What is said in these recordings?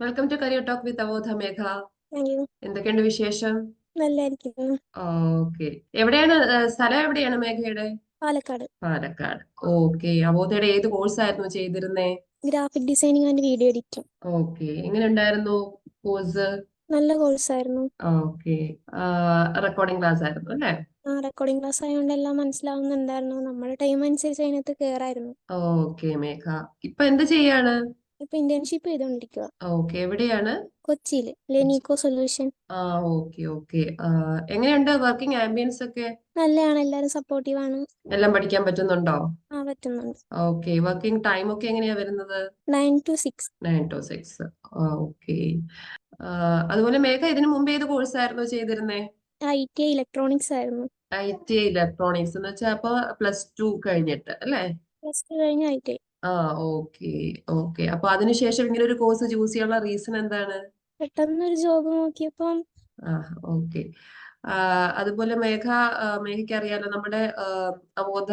Welcome to career talk with Avodha Megha എന്തൊക്കെയുണ്ട് വിശേഷം? നല്ലായിരിക്കുന്നു. ഓക്കെ. എവിടെയാണ് സ്ഥലം എവിടെയാണ് മേഘയുടെ? പാലക്കാട്. പാലക്കാട്. ഓക്കെ. അവോധയുടെ ഏത് കോഴ്സ് ആയിരുന്നു ചെയ്തിരുന്നേ? Graphic designing and video editing. Okay. എങ്ങനെ ഉണ്ടായിരുന്നു കോഴ്സ്? നല്ല കോഴ്സ് ആയിരുന്നു ഓക്കെ റെക്കോർഡിംഗ് ക്ലാസ് ആയിരുന്നു അല്ലേ? ആ റെക്കോർഡിംഗ് ക്ലാസ് ആയതുകൊണ്ട് എല്ലാം മനസ്സിലാവുന്നുണ്ടായിരുന്നു. നമ്മുടെ ടൈം അനുസരിച്ച് അതിനകത്ത് കേറായിരുന്നു. ഓക്കെ മേഘ. ഇപ്പൊ എന്ത് ചെയ്യാണ്? ഇപ്പൊ ഇന്റേൺഷിപ്പ് ചെയ്തുകൊണ്ടിരിക്കുക ഓക്കെ എവിടെയാണ്? കൊച്ചിയിൽ ലെനീകോ സൊല്യൂഷൻ ആ ഓക്കെ ഓക്കെ എങ്ങനെയുണ്ട് വർക്കിംഗ് ആംബിയൻസ് ഒക്കെ? നല്ലതാണ് എല്ലാരും സപ്പോർട്ടീവ് ആണ്. എല്ലാം പഠിക്കാൻ പറ്റുന്നുണ്ടോ? ആ പറ്റുന്നുണ്ട്. ഓക്കെ വർക്കിംഗ് ടൈം ഒക്കെ എങ്ങനെയാ വരുന്നത്? Nine to six nine to six okay അതുപോലെ മേഘ ഇതിനു മുമ്പ് ഏത് കോഴ്സ് ആയിരുന്നു ചെയ്തിരുന്നേ? ഐ ടി ഐ ഇലക്ട്രോണിക്സ് ആയിരുന്നു. ഐ ടി ഐ ഇലക്ട്രോണിക്സ് എന്ന് വെച്ചാൽ അപ്പൊ പ്ലസ് ടു കഴിഞ്ഞിട്ട് അല്ലേ? പ്ലസ് ടു കഴിഞ്ഞ ഐ ടി ആ ഓക്കെ ഓക്കെ. അപ്പൊ അതിനുശേഷം ഇങ്ങനെ ഒരു കോഴ്സ് ചൂസ് ചെയ്യാനുള്ള റീസൺ എന്താണ്? പെട്ടെന്ന് ഒരു ജോബ് നോക്കിയപ്പം ആ ഓക്കെ. അതുപോലെ മേഘ മേഘയ്ക്ക് അറിയാലോ നമ്മുടെ അബോധ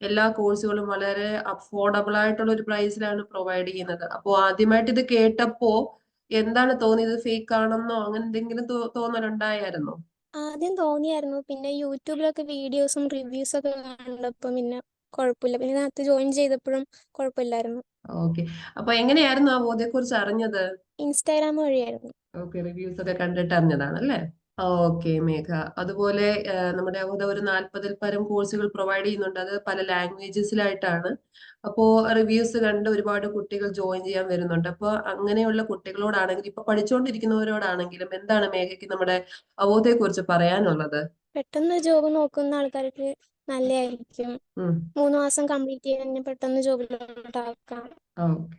എല്ലാ കോഴ്സുകളും വളരെ അഫോർഡബിൾ ആയിട്ടുള്ള ഒരു പ്രൈസിലാണ് പ്രൊവൈഡ് ചെയ്യുന്നത്. അപ്പോൾ ആദ്യമായിട്ട് ഇത് കേട്ടപ്പോ എന്താണ് തോന്നിയത്? ഫേക്ക് ആണെന്നോ അങ്ങനെ എന്തെങ്കിലും തോന്നലുണ്ടായിരുന്നോ തോന്നലുണ്ടായായിരുന്നോ ആദ്യം തോന്നിയായിരുന്നു. പിന്നെ യൂട്യൂബിലൊക്കെ വീഡിയോസും റിവ്യൂസ് ഒക്കെ കണ്ടപ്പോൾ പിന്നെ കുഴപ്പമില്ല. പിന്നെ അതിനകത്ത് ജോയിൻ ചെയ്തപ്പോഴും കുഴപ്പമില്ലായിരുന്നു. ഓക്കെ. അപ്പൊ എങ്ങനെയായിരുന്നു ആ ബോധയെ കുറിച്ച് അറിഞ്ഞത്? ഇൻസ്റ്റാഗ്രാം വഴിയായിരുന്നു. ഓക്കെ. റിവ്യൂസ് ഒക്കെ കണ്ടിട്ട് അറിഞ്ഞതാണ് അല്ലേ ഓക്കെ മേഘ. അതുപോലെ നമ്മുടെ അവോധ ഒരു നാൽപ്പതിൽ പരം കോഴ്സുകൾ പ്രൊവൈഡ് ചെയ്യുന്നുണ്ട്. അത് പല ലാംഗ്വേജസിലായിട്ടാണ് അപ്പോൾ റിവ്യൂസ് കണ്ട് ഒരുപാട് കുട്ടികൾ ജോയിൻ ചെയ്യാൻ വരുന്നുണ്ട്. അപ്പോൾ അങ്ങനെയുള്ള കുട്ടികളോടാണെങ്കിലും ഇപ്പൊ പഠിച്ചുകൊണ്ടിരിക്കുന്നവരോടാണെങ്കിലും എന്താണ് മേഘയ്ക്ക് നമ്മുടെ അവോധയെ കുറിച്ച് പറയാനുള്ളത്? പെട്ടെന്ന് ജോബ് നോക്കുന്ന ആൾക്കാർക്ക് നല്ലതായിരിക്കും. മൂന്ന് മാസം കംപ്ലീറ്റ് ചെയ്ത് തന്നെ പെട്ടെന്ന് ജോബിലോട്ടാക്കാം.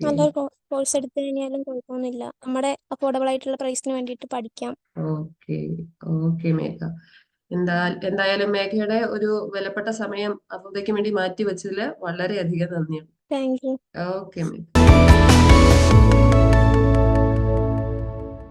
നല്ലൊരു കോഴ്സ് എടുത്തു കഴിഞ്ഞാലും കുഴപ്പമൊന്നുമില്ല. നമ്മുടെ അഫോർഡബിൾ ആയിട്ടുള്ള പ്രൈസിന് വേണ്ടിയിട്ട് പഠിക്കാം. ഓക്കെ. ഓക്കെ മേഘ. എന്താ എന്തായാലും മേഘയുടെ ഒരു വിലപ്പെട്ട സമയം അവോധയ്ക്ക് വേണ്ടി മാറ്റി വെച്ചതിൽ വളരെയധികം യു. ഓക്കെ മേഘ.